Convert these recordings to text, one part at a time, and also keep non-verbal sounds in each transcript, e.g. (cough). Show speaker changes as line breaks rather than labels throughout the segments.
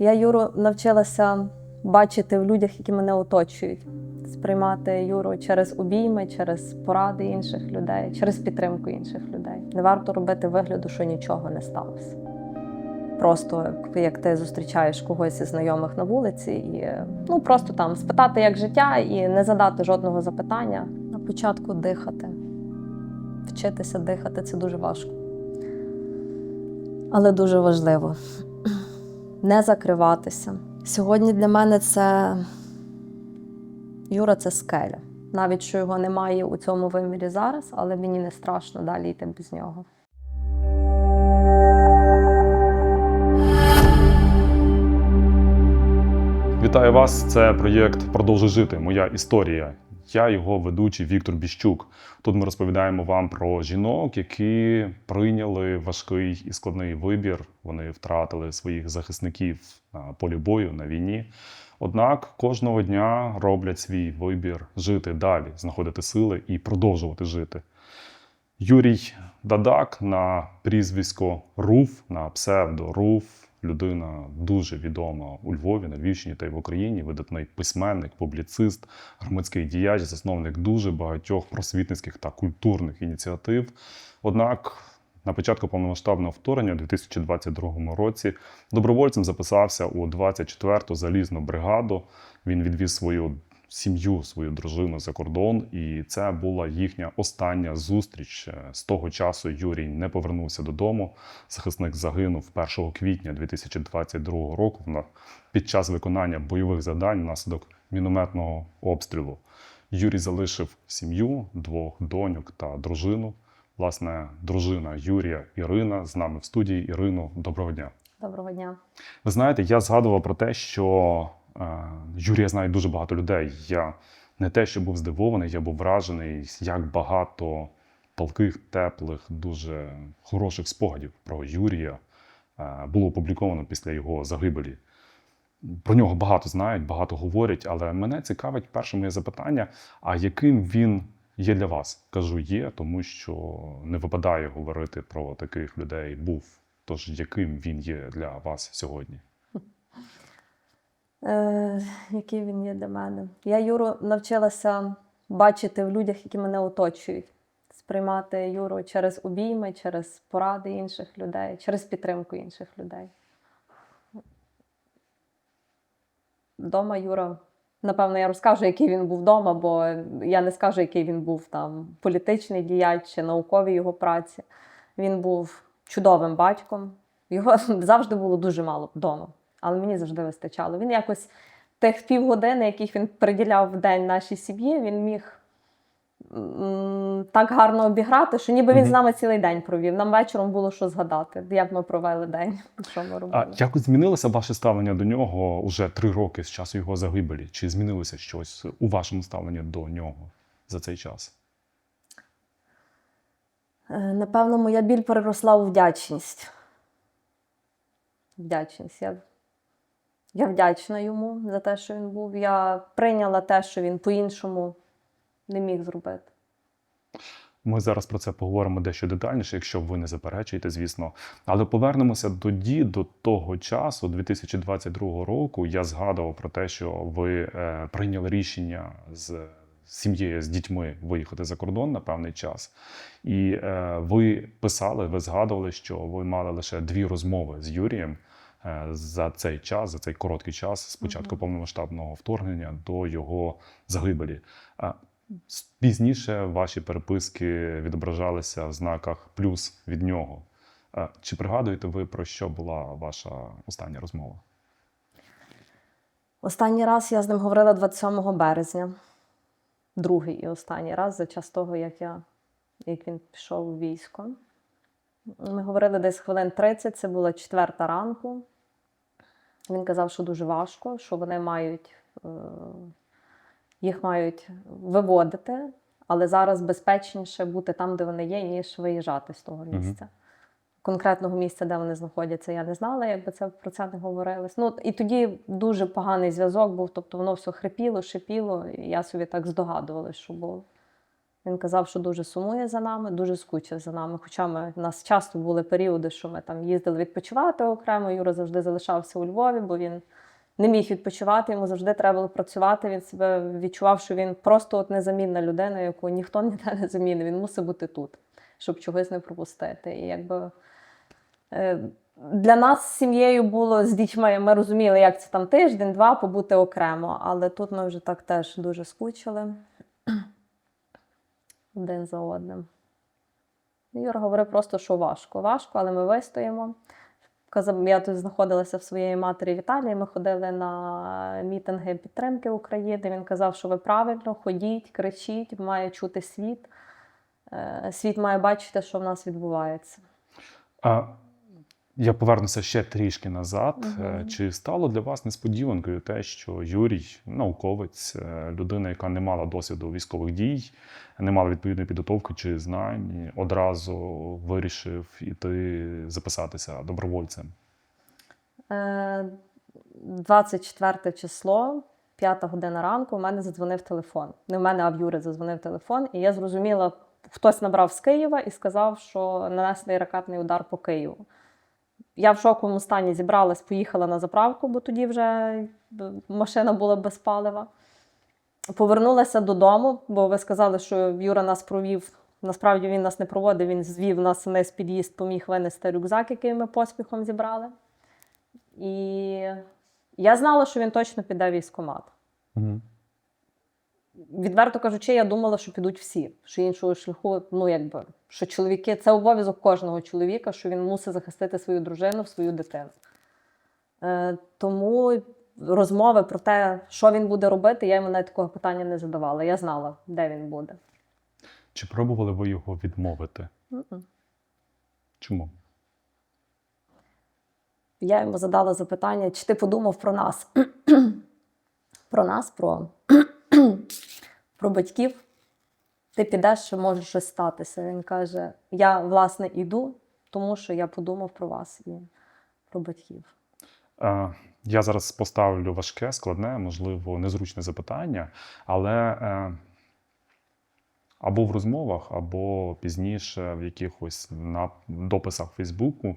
Я Юру навчилася бачити в людях, які мене оточують, сприймати Юру через обійми, через поради інших людей, через підтримку інших людей. Не варто робити вигляду, що нічого не сталося. Просто як- ти зустрічаєш когось із знайомих на вулиці, і ну просто там спитати, як життя, і не задати жодного запитання. На початку дихати. Вчитися дихати це дуже важко. Але дуже важливо не закриватися. Сьогодні для мене це Юра це скеля. Навіть що його немає у цьому вимірі зараз, але мені не страшно далі йти без нього.
Вітаю вас! Це проєкт Продовжуй жити. Моя історія. Я його ведучий Віктор Біщук. Тут ми розповідаємо вам про жінок, які прийняли важкий і складний вибір. Вони втратили своїх захисників на полі бою на війні. Однак кожного дня роблять свій вибір жити далі, знаходити сили і продовжувати жити. Юрій Дадак на прізвисько Руф, на псевдо Руф, людина дуже відома у Львові, на Львівщині та й в Україні, видатний письменник, публіцист, громадський діяч, засновник дуже багатьох просвітницьких та культурних ініціатив. Однак на початку повномасштабного вторгнення у 2022 році добровольцем записався у 24-ту залізну бригаду. Він відвіз свою сім'ю, свою дружину за кордон, і це була їхня остання зустріч. Е, З того часу Юрій не повернувся додому. Захисник загинув 1 квітня 2022 року під час виконання бойових завдань внаслідок мінометного обстрілу. Юрій залишив сім'ю, двох доньок та дружину. Власне, дружина Юрія Ірина з нами в студії. Ірино, доброго дня.
Доброго дня.
Ви знаєте, я згадував про те, що е, Юрія знає дуже багато людей. Я не те, що був здивований, я був вражений, як багато палких, теплих, дуже хороших спогадів про Юрія е, було опубліковано після його загибелі. Про нього багато знають, багато говорять, але мене цікавить перше моє запитання: а яким він є для вас? Кажу, є, тому що не випадає говорити про таких людей. Був. Тож яким він є для вас сьогодні?
Е, який він є для мене? Я Юру навчилася бачити в людях, які мене оточують, сприймати Юру через обійми, через поради інших людей, через підтримку інших людей. Дома Юра, напевно, я розкажу, який він був вдома, бо я не скажу, який він був там політичний діяч чи наукові його праці. Він був чудовим батьком. Його (laughs) завжди було дуже мало вдома, але мені завжди вистачало. Він якось тих півгодини, яких він приділяв в день нашій сім'ї, він міг так гарно обіграти, що ніби він з нами цілий день провів. Нам вечором було що згадати, як ми провели день, (laughs) що ми робили.
А якось змінилося ваше ставлення до нього уже три роки з часу його загибелі? Чи змінилося щось у вашому ставленні до нього за цей час?
Е, Напевно, моя біль переросла у вдячність. Вдячність. Я, я вдячна йому за те, що він був. Я прийняла те, що він по-іншому не міг зробити.
Ми зараз про це поговоримо дещо детальніше, якщо ви не заперечуєте, звісно. Але повернемося тоді, до того часу, 2022 року. Я згадував про те, що ви е, прийняли рішення з сім'єю, з дітьми виїхати за кордон на певний час. І е, ви писали, ви згадували, що ви мали лише дві розмови з Юрієм за цей час, за цей короткий час, з початку повномасштабного вторгнення до його загибелі. Пізніше ваші переписки відображалися в знаках плюс від нього. Чи пригадуєте ви, про що була ваша остання розмова?
Останній раз я з ним говорила 27 березня. Другий і останній раз за час того, як, я, як він пішов у військо. Ми говорили десь хвилин 30, це була четверта ранку. Він казав, що дуже важко, що вони мають, е, їх мають виводити, але зараз безпечніше бути там, де вони є, ніж виїжджати з того місця. Конкретного місця, де вони знаходяться, я не знала, якби це про це не говорилось. Ну і тоді дуже поганий зв'язок був, тобто воно все хрипіло, шипіло, і я собі так здогадувалася, що було. Він казав, що дуже сумує за нами, дуже скучив за нами. Хоча ми, в нас часто були періоди, що ми там їздили відпочивати окремо. Юра завжди залишався у Львові, бо він не міг відпочивати, йому завжди треба було працювати. Він себе відчував, що він просто от незамінна людина, яку ніхто (laughs) ніде не замінить. Він мусить бути тут, щоб чогось не пропустити. І якби е, для нас з сім'єю було з дітьми. Ми розуміли, як це там тиждень-два побути окремо, але тут ми вже так теж дуже скучили один за одним. Юра говорив просто, що важко. Важко, але ми вистоїмо. Я тут знаходилася в своєї матері в Італії. Ми ходили на мітинги підтримки України. Він казав, що ви правильно ходіть, кричіть, має чути світ. Е, Світ має бачити, що в нас відбувається.
А, я повернуся ще трішки назад. Е, Чи стало для вас несподіванкою те, що Юрій, науковець, е, людина, яка не мала досвіду військових дій, не мала відповідної підготовки чи знань, одразу вирішив іти записатися добровольцем?
Е, 24 число, 5 година ранку, у мене задзвонив телефон. Не в мене, а в Юри задзвонив телефон, і я зрозуміла, хтось набрав з Києва і сказав, що нанесли ракетний удар по Києву. Я в шоковому стані зібралась, поїхала на заправку, бо тоді вже е, машина була без палива. Повернулася додому, бо ви сказали, що Юра нас провів. Насправді він нас не проводив, він звів нас вниз під'їзд, поміг винести рюкзак, який ми поспіхом зібрали. І я знала, що він точно піде в військкомат.
Угу.
Відверто кажучи, я думала, що підуть всі, що іншого шляху, ну якби, що чоловіки це обов'язок кожного чоловіка, що він мусить захистити свою дружину, свою дитину. Е, тому розмови про те, що він буде робити, я йому навіть такого питання не задавала. Я знала, де він буде.
Чи пробували ви його відмовити?
Мгм.
Чому?
Я йому задала запитання, чи ти подумав про нас? (clears throat) про нас, про, (clears throat) про батьків. Ти підеш, що може щось статися. Він каже: Я, власне, іду, тому що я подумав про вас і про батьків.
Е, Я зараз поставлю важке, складне, можливо, незручне запитання, але е, або в розмовах, або пізніше в якихось на дописах Фейсбуку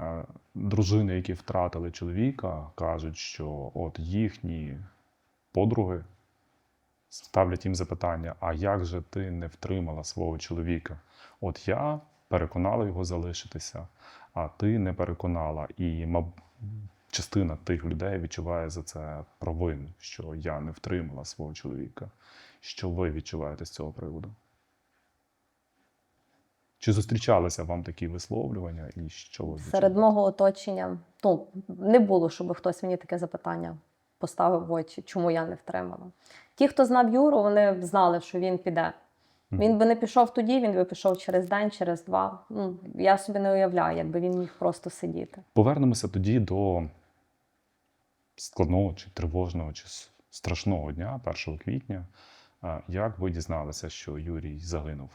е, дружини, які втратили чоловіка, кажуть, що от їхні подруги ставлять їм запитання: а як же ти не втримала свого чоловіка? От я переконала його залишитися, а ти не переконала. І частина тих людей відчуває за це провину, що я не втримала свого чоловіка. Що ви відчуваєте з цього приводу? Чи зустрічалися вам такі висловлювання, і що ви
Серед мого оточення ну, не було, щоб хтось мені таке запитання поставив в очі, чому я не втримала. Ті, хто знав Юру, вони знали, що він піде. Він би не пішов тоді, він би пішов через день, через два. Ну, я собі не уявляю, якби він міг просто сидіти.
Повернемося тоді до складного чи тривожного, чи страшного дня, 1 квітня. Як ви дізналися, що Юрій загинув?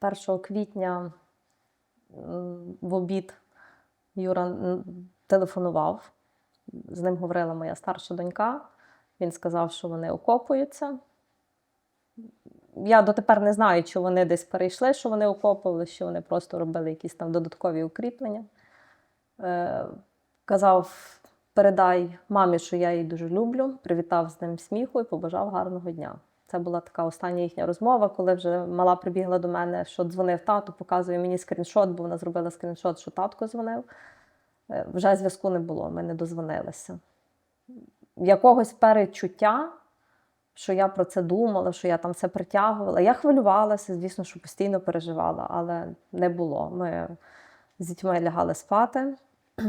1 квітня в обід Юра телефонував. З ним говорила моя старша донька. Він сказав, що вони окопуються. Я дотепер не знаю, чи вони десь перейшли, що вони окопували, чи вони просто робили якісь там додаткові укріплення. Е, казав, передай мамі, що я її дуже люблю, привітав з ним сміху і побажав гарного дня. Це була така остання їхня розмова, коли вже мала прибігла до мене, що дзвонив тато, показує мені скріншот, бо вона зробила скріншот, що татко дзвонив. Е, Вже зв'язку не було, ми не дозвонилися. Якогось перечуття, що я про це думала, що я там все притягувала. Я хвилювалася, звісно, що постійно переживала, але не було. Ми з дітьми лягали спати. (clears throat)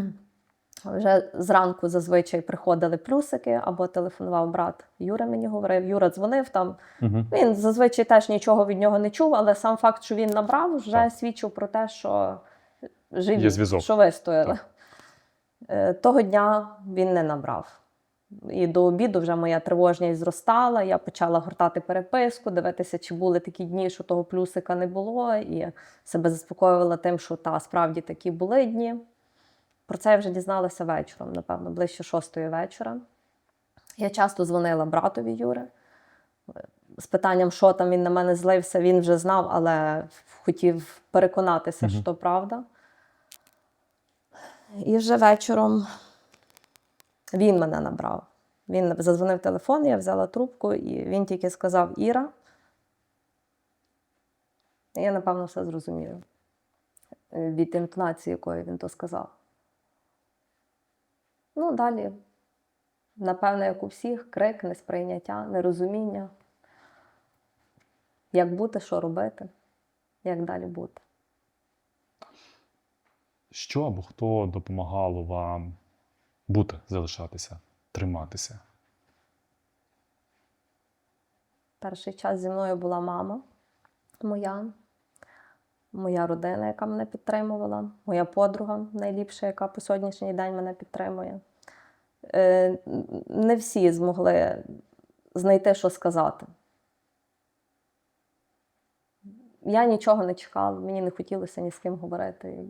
Вже зранку зазвичай приходили плюсики або телефонував брат Юра мені говорив. Юра дзвонив там.
Угу.
Він зазвичай теж нічого від нього не чув, але сам факт, що він набрав, вже
Так.
свідчив про те, що живі, що вистояли.
Так.
Е, Того дня він не набрав. І до обіду вже моя тривожність зростала. Я почала гортати переписку, дивитися, чи були такі дні, що того плюсика не було, і себе заспокоювала тим, що та справді такі були дні. Про це я вже дізналася вечором, напевно, ближче шостої вечора. Я часто дзвонила братові Юри. з питанням, що там він на мене злився, він вже знав, але хотів переконатися,
Мгм.
що то правда. І вже вечором він мене набрав. Він задзвонив телефон, я взяла трубку, і він тільки сказав Іра. Я, напевно, все зрозуміла е, від інтонації, якої він то сказав. Ну, далі, напевно, як у всіх, крик, несприйняття, нерозуміння. Як бути, що робити, як далі бути.
Що або хто допомагало вам бути, залишатися, триматися?
Перший час зі мною була мама моя, моя родина, яка мене підтримувала, моя подруга найліпша, яка по сьогоднішній день мене підтримує. Е, Не всі змогли знайти, що сказати. Я нічого не чекала, мені не хотілося ні з ким говорити.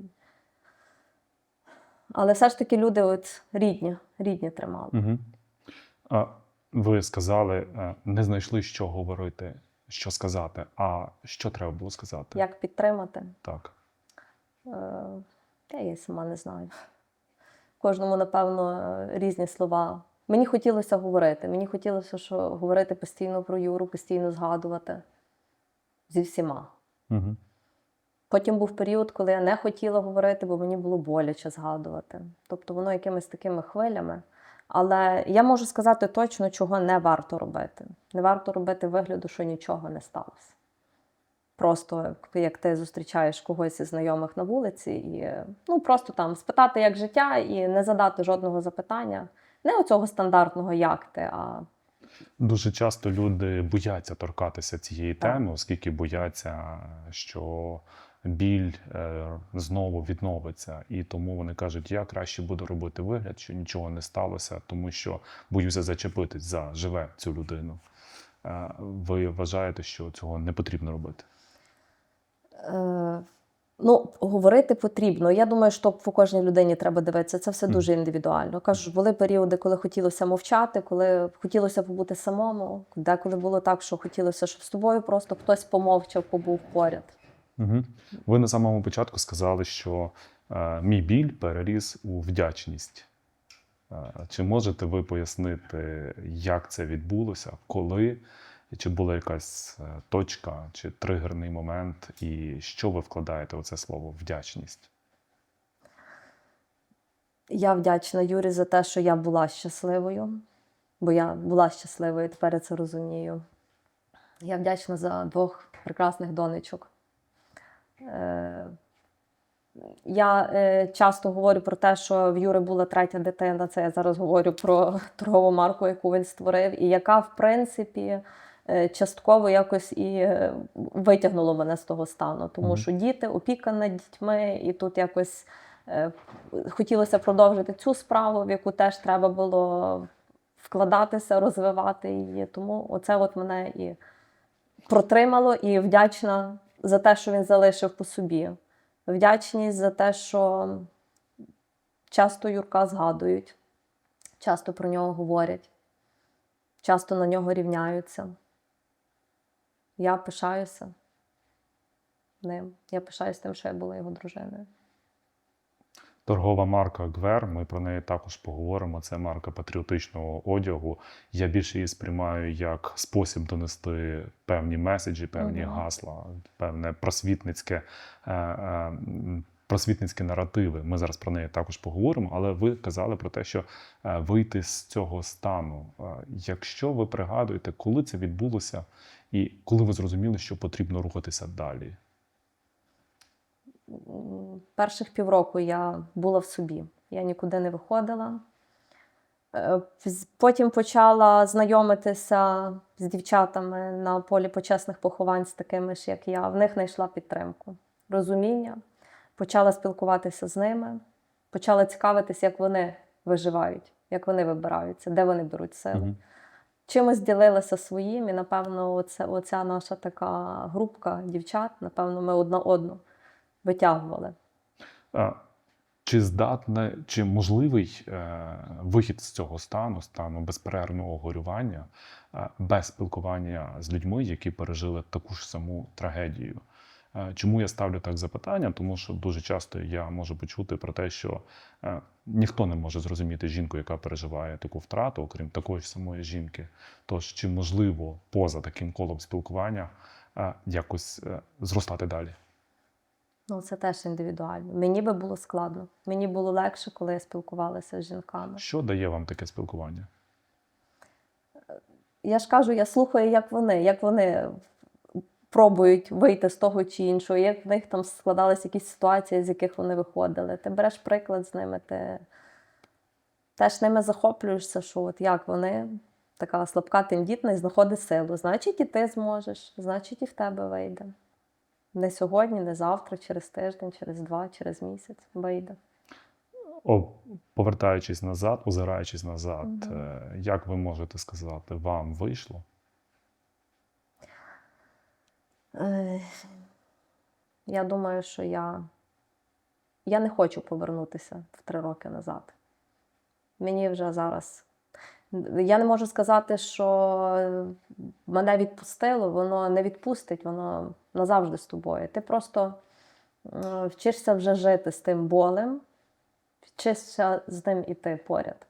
Але все ж таки люди от рідні, рідні тримали.
Угу. А, ви сказали, е, не знайшли, що говорити, що сказати. А що треба було сказати?
Як підтримати?
Так.
Е, Я сама не знаю. Кожному, напевно, різні слова. Мені хотілося говорити. Мені хотілося, що говорити постійно про Юру, постійно згадувати зі всіма.
Угу.
Потім був період, коли я не хотіла говорити, бо мені було боляче згадувати. Тобто воно якимись такими хвилями. Але я можу сказати точно, чого не варто робити. Не варто робити вигляду, що нічого не сталося. Просто як- ти зустрічаєш когось із знайомих на вулиці, і ну просто там спитати, як життя, і не задати жодного запитання. Не оцього стандартного як ти, а
Дуже часто люди бояться торкатися цієї
Так.
теми, оскільки бояться, що біль е, знову відновиться. І тому вони кажуть, я краще буду робити вигляд, що нічого не сталося, тому що боюся зачепитись за живе цю людину. Е, Ви вважаєте, що цього не потрібно робити?
Е, Ну, говорити потрібно. Я думаю, що по кожній людині треба дивитися. Це все дуже індивідуально. Кажу, були періоди, коли хотілося мовчати, коли хотілося побути самому. Деколи було так, що хотілося, щоб з тобою просто хтось помовчав, побув поряд.
Угу. Ви на самому початку сказали, що е, мій біль переріс у вдячність. Е, чи можете ви пояснити, як це відбулося, коли, чи була якась е, точка чи тригерний момент, і що ви вкладаєте у це слово вдячність?
Я вдячна Юрі за те, що я була щасливою, бо я була щасливою, тепер я це розумію. Я вдячна за двох прекрасних донечок. Е, Я е, часто говорю про те, що в Юри була третя дитина. Це я зараз говорю про торгову марку, яку він створив, і яка, в принципі, е, частково якось і витягнула мене з того стану. Тому що діти, опіка над дітьми, і тут якось хотілося продовжити цю справу, в яку теж треба було вкладатися, розвивати її. Тому оце от мене і протримало, і вдячна за те, що він залишив по собі. Вдячність за те, що часто Юрка згадують, часто про нього говорять, часто на нього рівняються. Я пишаюся ним. Я пишаюся тим, що я була його дружиною.
Торгова марка Гвер, ми про неї також поговоримо. Це марка патріотичного одягу. Я більше її сприймаю як спосіб донести певні меседжі, певні
Мгм.
гасла, певне просвітницьке. е, е, Просвітницькі наративи. Ми зараз про неї також поговоримо, але ви казали про те, що е, вийти з цього стану. Е, Якщо ви пригадуєте, коли це відбулося, і коли ви зрозуміли, що потрібно рухатися далі?
Перших півроку я була в собі. Я нікуди не виходила. Е, Потім почала знайомитися з дівчатами на полі почесних поховань, з такими ж, як я. В них знайшла підтримку, розуміння. Почала спілкуватися з ними, почала цікавитися, як вони виживають, як вони вибираються, де вони беруть сили.
Мгм.
Чимось ділилася своїм, і напевно, оце, оця наша така групка дівчат, напевно, ми одна одну витягували.
Чи здатне, чи можливий е, вихід з цього стану, стану безперервного горювання, е, без спілкування з людьми, які пережили таку ж саму трагедію? Е, Чому я ставлю так запитання? Тому що дуже часто я можу почути про те, що е, ніхто не може зрозуміти жінку, яка переживає таку втрату, окрім такої ж самої жінки. Тож чи можливо поза таким колом спілкування е, якось е, зростати далі?
Ну, це теж індивідуально. Мені би було складно. Мені було легше, коли я спілкувалася з жінками.
Що дає вам таке спілкування?
Я ж кажу, я слухаю, як вони, як вони пробують вийти з того чи іншого, як в них там складалися якісь ситуації, з яких вони виходили. Ти береш приклад з ними, ти теж ними захоплюєшся, що от як вони, така слабка тендітна, знаходить силу. Значить, і ти зможеш, значить, і в тебе вийде. Не сьогодні, не завтра, через тиждень, через два, через місяць вийде.
О, повертаючись назад, озираючись назад, е, як ви можете сказати, вам вийшло?
Е, Я думаю, що я, я не хочу повернутися в три роки назад. Мені вже зараз. Я не можу сказати, що мене відпустило, воно не відпустить, воно назавжди з тобою. Ти просто вчишся вже жити з тим болем, вчишся з ним іти поряд.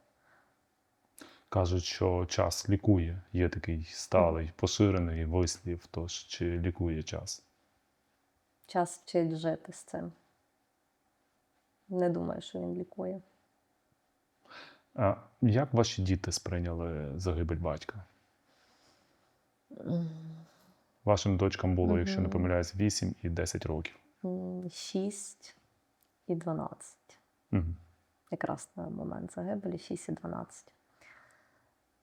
Кажуть, що час лікує. Є такий сталий, поширений вислів. Тож чи лікує час?
Час вчить жити з цим. Не думаю, що він лікує.
А як ваші діти сприйняли загибель батька? Вашим дочкам було, якщо не помиляюсь, 8 і 10 років.
6 і 12.
Угу.
Якраз на момент загибелі 6 і 12.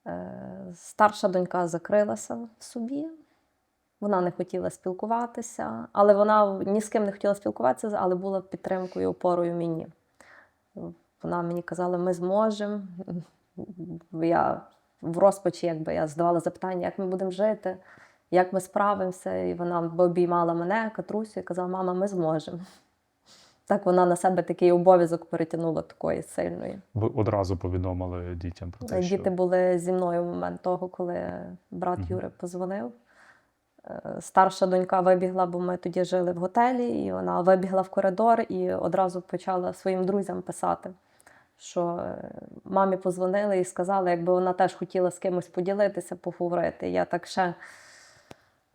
Е, Старша донька закрилася в собі. Вона не хотіла спілкуватися, але вона ні з ким не хотіла спілкуватися, але була підтримкою, опорою мені. Вона мені казала, ми зможемо. Я в розпачі, якби я задавала запитання, як ми будемо жити, як ми справимося. І вона обіймала мене, Катрусю, і казала, мама, ми зможемо. Так вона на себе такий обов'язок перетягнула такої сильної.
Ви одразу повідомили дітям про те,
Діти
що
були зі мною в момент того, коли брат
Мгм.
Юри позвонив. Е, Старша донька вибігла, бо ми тоді жили в готелі, і вона вибігла в коридор і одразу почала своїм друзям писати, що е, мамі позвонили і сказали, якби вона теж хотіла з кимось поділитися, поговорити. Я так ще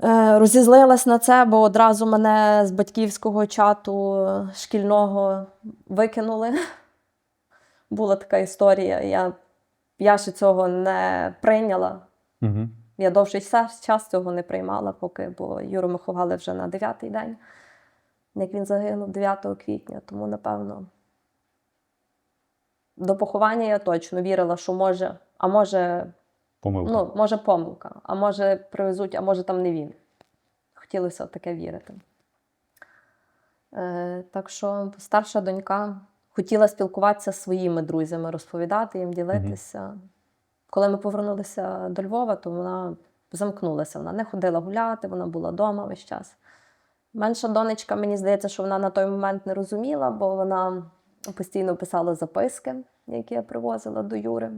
е, розізлилась на це, бо одразу мене з батьківського чату е, шкільного викинули. (laughs) Була така історія. Я, я ще цього не прийняла.
угу.
Я довший час- час цього не приймала, поки, бо Юру ми ховали вже на 9-й день, як він загинув 9 квітня. Тому, напевно, до поховання я точно вірила, що може, а може,
помилка.
ну, може помилка, а може привезуть, а може там не він. Хотілося таке вірити. Е, так що старша донька хотіла спілкуватися зі своїми друзями, розповідати їм, ділитися. Коли ми повернулися до Львова, то вона замкнулася. Вона не ходила гуляти, вона була вдома весь час. Менша донечка, мені здається, що вона на той момент не розуміла, бо вона постійно писала записки, які я привозила до Юри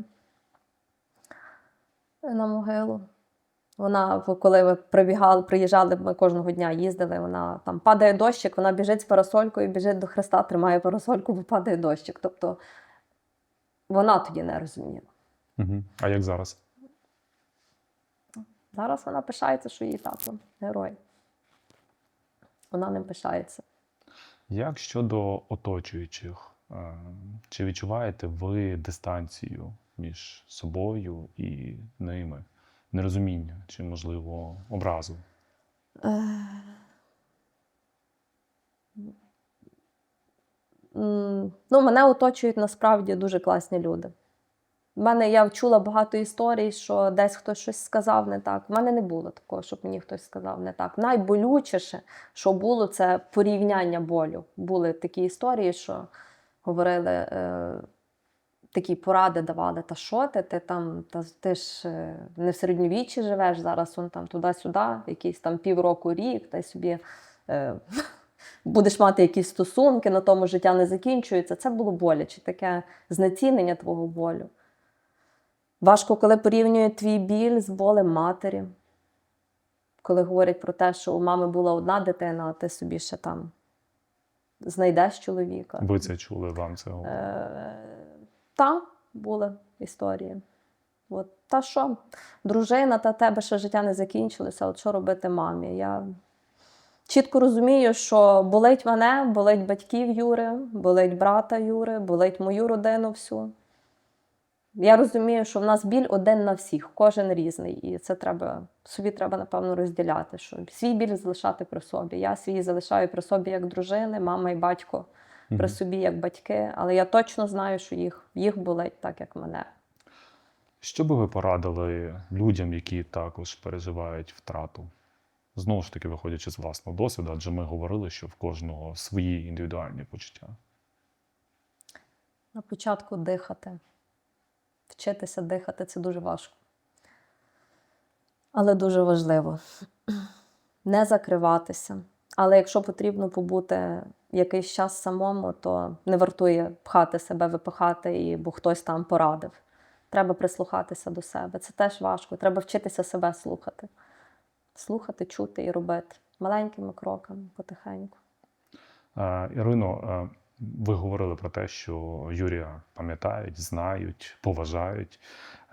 на могилу. Вона, коли ми прибігали, приїжджали, ми кожного дня їздили, вона там падає дощик, вона біжить з парасолькою, біжить до Христа, тримає парасольку, бо падає дощик. Тобто вона тоді не розуміла.
Угу. А як зараз?
Зараз вона пишається, що її тато герой. Вона ним пишається.
Як щодо оточуючих? Е, Чи відчуваєте ви дистанцію між собою і ними? Нерозуміння чи, можливо, образу?
Ну, мене оточують насправді дуже класні люди. У мене я чула багато історій, що десь хтось щось сказав не так. У мене не було такого, щоб мені хтось сказав не так. Найболючіше, що було, це порівняння болю. Були такі історії, що говорили, е, такі поради давали, та що ти, ти там, та ти ж е, не в середньовіччі живеш, зараз он там туди-сюди, якийсь там півроку рік, та й собі. Е, (laughs) будеш мати якісь стосунки, на тому життя не закінчується. Це було боляче, таке знецінення твого болю. Важко, коли порівнюють твій біль з болем матері. Коли говорять про те, що у мами була одна дитина, а ти собі ще там знайдеш чоловіка.
Ви це чули, вам це?
Е, Та були історії. От, та що, дружина, та тебе ще життя не закінчилося, от що робити мамі? Я чітко розумію, що болить мене, болить батьків Юри, болить брата Юри, болить мою родину всю. Я розумію, що в нас біль один на всіх, кожен різний. І це треба собі треба, напевно, розділяти. Що свій біль залишати при собі. Я свій залишаю при собі як дружини, мама і батько при
Мгм.
собі як батьки, але я точно знаю, що їх, їх болить так, як мене.
Що би ви порадили людям, які також переживають втрату? Знову ж таки, виходячи з власного досвіду, адже ми говорили, що в кожного свої індивідуальні почуття.
На початку дихати. Вчитися дихати це дуже важко. Але дуже важливо. (clears throat) Не закриватися. Але якщо потрібно побути якийсь час самому, то не вартує пхати себе, випихати, і, бо хтось там порадив. Треба прислухатися до себе. Це теж важко. Треба вчитися себе слухати. Слухати, чути і робити маленькими кроками, потихеньку.
Ірино, ви говорили про те, що Юрія пам'ятають, знають, поважають.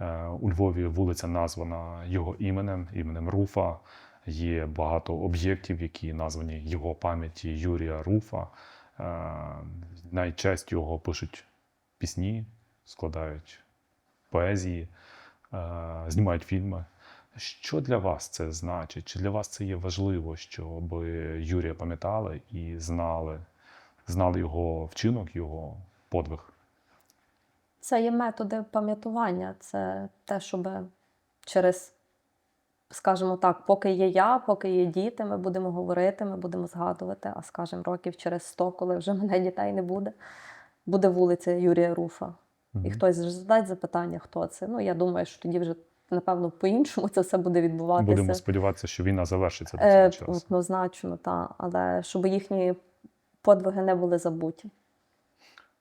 Е, У Львові вулиця названа його іменем, іменем Руфа. Є багато об'єктів, які названі його пам'яті Юрія Руфа. Е, На його пишуть пісні, складають поезії, е, знімають фільми. Що для вас це значить? Чи для вас це є важливо, щоб Юрія пам'ятали і знали, знали його вчинок, його подвиг?
Це є методи пам'ятування. Це те, щоб через, скажімо так, поки є я, поки є діти, ми будемо говорити, ми будемо згадувати. А скажімо, років через 100, коли вже мене дітей не буде, буде вулиця Юрія Руфа. І хтось задасть запитання, хто це. Ну, я думаю, що тоді вже, напевно, по-іншому це все буде відбуватися.
Будемо сподіватися, що війна завершиться до
Е,
цього часу.
Однозначно, так. Але щоб їхні подвиги не були забуті.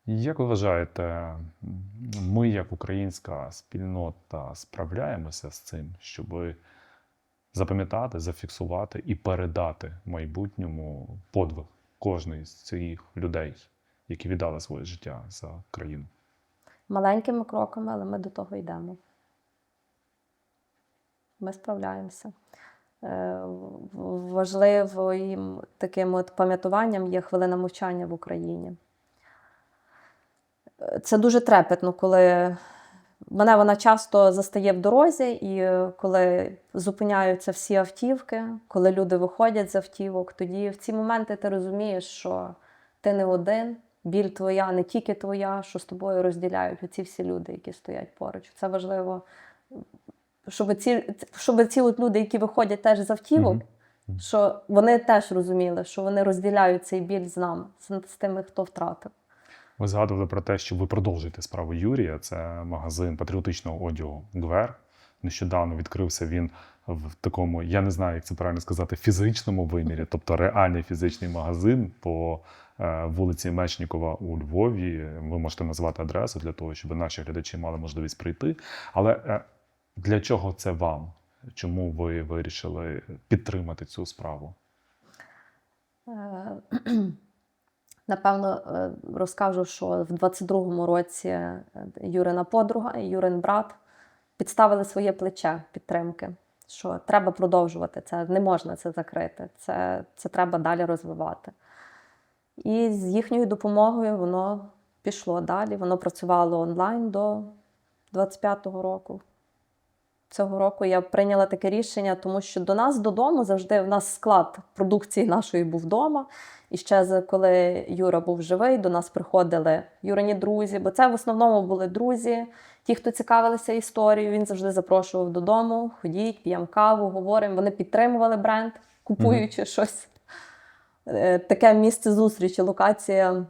Як ви вважаєте, ми, як українська спільнота, справляємося з цим, щоб запам'ятати, зафіксувати і передати майбутньому подвиг кожної з цих людей, які віддали своє життя за країну?
маленькими кроками, але ми до того йдемо. Ми справляємося. Е, Важливим таким от пам'ятуванням є хвилина мовчання в Україні. Це дуже трепетно, коли мене вона часто застає в дорозі, і е, коли зупиняються всі автівки, коли люди виходять з автівок, тоді в ці моменти ти розумієш, що ти не один, біль твоя, не тільки твоя, що з тобою розділяють оці всі люди, які стоять поруч. Це важливо, щоб ці, щоб ці от люди, які виходять теж з автівок,
Мгм. Мгм.
що вони теж розуміли, що вони розділяють цей біль з нами, з, з тими, хто втратив.
Ви згадували про те, що ви продовжуєте справу Юрія. Це магазин патріотичного одягу Гвер. Нещодавно відкрився він в такому, я не знаю, як це правильно сказати, фізичному вимірі, (laughs) тобто реальний фізичний магазин по е, вулиці Мечнікова у Львові. Ви можете назвати адресу для того, щоб наші глядачі мали можливість прийти. Але е, для чого це вам? Чому ви вирішили підтримати цю справу?
Е, (clears throat) Напевно, е, розкажу, що в 22-му році е, Юрина подруга і Юрин брат підставили своє плече підтримки, що треба продовжувати це, не можна це закрити, це, це треба далі розвивати. І з їхньою допомогою воно пішло далі. Воно працювало онлайн до 25-го року. Цього року я прийняла таке рішення, тому що до нас додому завжди в нас склад продукції нашої був вдома. І ще коли Юра був живий, до нас приходили Юрині друзі, бо це в основному були друзі, ті, хто цікавилися історією. Він завжди запрошував додому, ходіть, п'ємо каву, говоримо. Вони підтримували бренд, купуючи щось. Е, Таке місце зустрічі, локація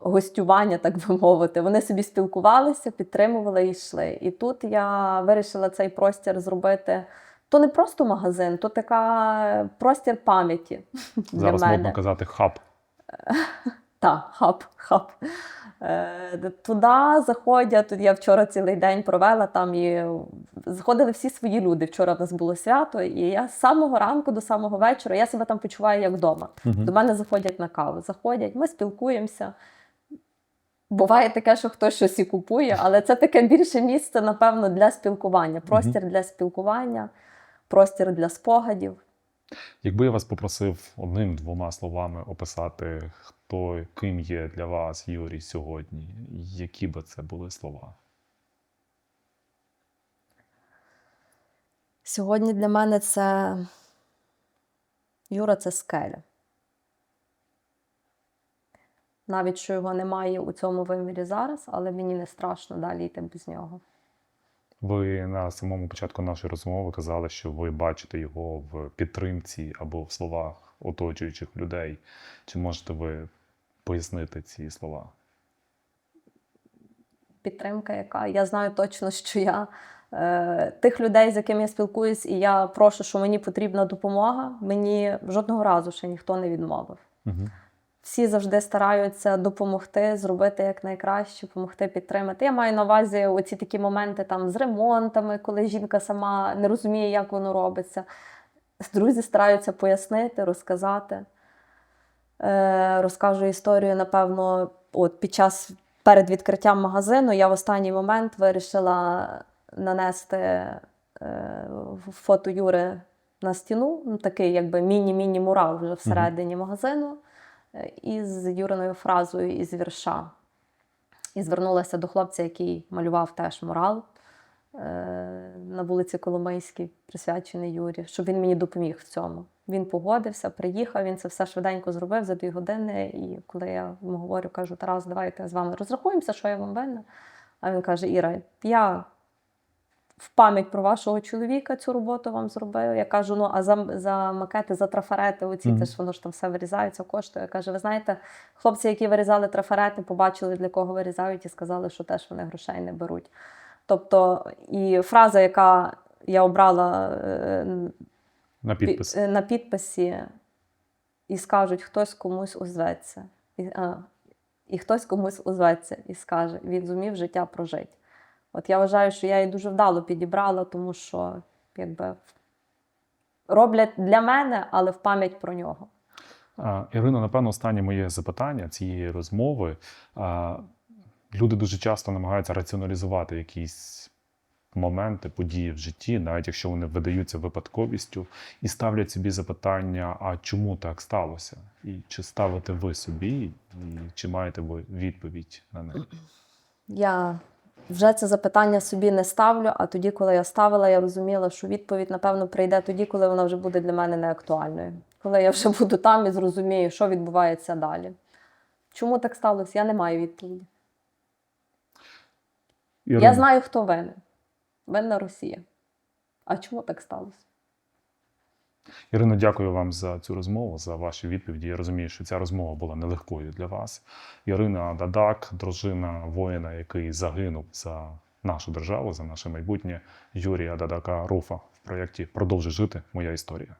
гостювання, так би мовити. Вони собі спілкувалися, підтримували і йшли. І тут я вирішила цей простір зробити То не просто магазин, то така простір пам'яті для
Зараз
мене.
модно казати хаб. (laughs)
Так, хаб, хаб. Е, туди заходять. Тут я вчора цілий день провела там і заходили всі свої люди. Вчора в нас було свято, і я з самого ранку до самого вечора я себе там почуваю як вдома.
Мгм.
До мене заходять на каву. Заходять, ми спілкуємося. Буває таке, що хтось щось і купує, але це таке більше місце, напевно, для спілкування. Простір для спілкування, простір для спогадів.
Якби я вас попросив одним-двома словами описати, хто ким є для вас Юрій сьогодні, які би це були слова?
Сьогодні для мене це Юра це скеля. Навіть що його немає у цьому вимірі зараз, але мені не страшно далі йти без нього.
Ви на самому початку нашої розмови казали, що ви бачите його в підтримці або в словах оточуючих людей. Чи можете ви пояснити ці слова?
Підтримка, яка я знаю точно, що я е, тих людей, з якими я спілкуюсь, і я прошу, що мені потрібна допомога, мені жодного разу ще ніхто не відмовив.
Угу.
Всі завжди стараються допомогти, зробити як найкраще, допомогти підтримати. Я маю на увазі оці такі моменти там з ремонтами, коли жінка сама не розуміє, як воно робиться. Друзі стараються пояснити, розказати. Е, розкажу історію, напевно, от під час перед відкриттям магазину я в останній момент вирішила нанести е, фото Юри на стіну, ну, такий якби міні-міні мурал вже всередині магазину е, із Юриною фразою із вірша. І звернулася до хлопця, який малював теж мурал е, на вулиці Коломийській, присвячений Юрі, щоб він мені допоміг в цьому. Він погодився, приїхав, він це все швиденько зробив за дві години. І коли я йому говорю, кажу, Тарас, давайте з вами розрахуємося, що я вам винна. А він каже: Іра, я в пам'ять про вашого чоловіка цю роботу вам зробив. Я кажу: ну а за, за макети, за трафарети, оці
Мгм.
теж воно ж там все вирізається, коштує. Каже, ви знаєте, хлопці, які вирізали трафарети, побачили, для кого вирізають, і сказали, що теж вони грошей не беруть. Тобто, і фраза, яка я обрала е,
На підпис.
е, на підписі, і скажуть, хтось комусь озветься. І, а, і хтось комусь озветься і скаже, він зумів життя прожити. От я вважаю, що я її дуже вдало підібрала, тому що якби роблять для мене, але в пам'ять про нього.
А, Ірино, напевно, останнє моє запитання цієї розмови. Люди дуже часто намагаються раціоналізувати якісь моменти, події в житті, навіть якщо вони видаються випадковістю, і ставлять собі запитання: а чому так сталося? І чи ставите ви собі, і чи маєте ви відповідь на них?
Я вже це запитання собі не ставлю, а тоді, коли я ставила, я розуміла, що відповідь, напевно, прийде тоді, коли вона вже буде для мене неактуальною. Коли я вже буду там і зрозумію, що відбувається далі. Чому так сталося? Я не маю відповіді.
Ірино,
Я знаю, хто винен. Винна Росія. А чому так сталося?
Ірино, дякую вам за цю розмову, за ваші відповіді. Я розумію, що ця розмова була нелегкою для вас. Ірина Дадак, дружина воїна, який загинув за нашу державу, за наше майбутнє, Юрія Дадака Руфа в проєкті Продовжуй жити. Моя історія.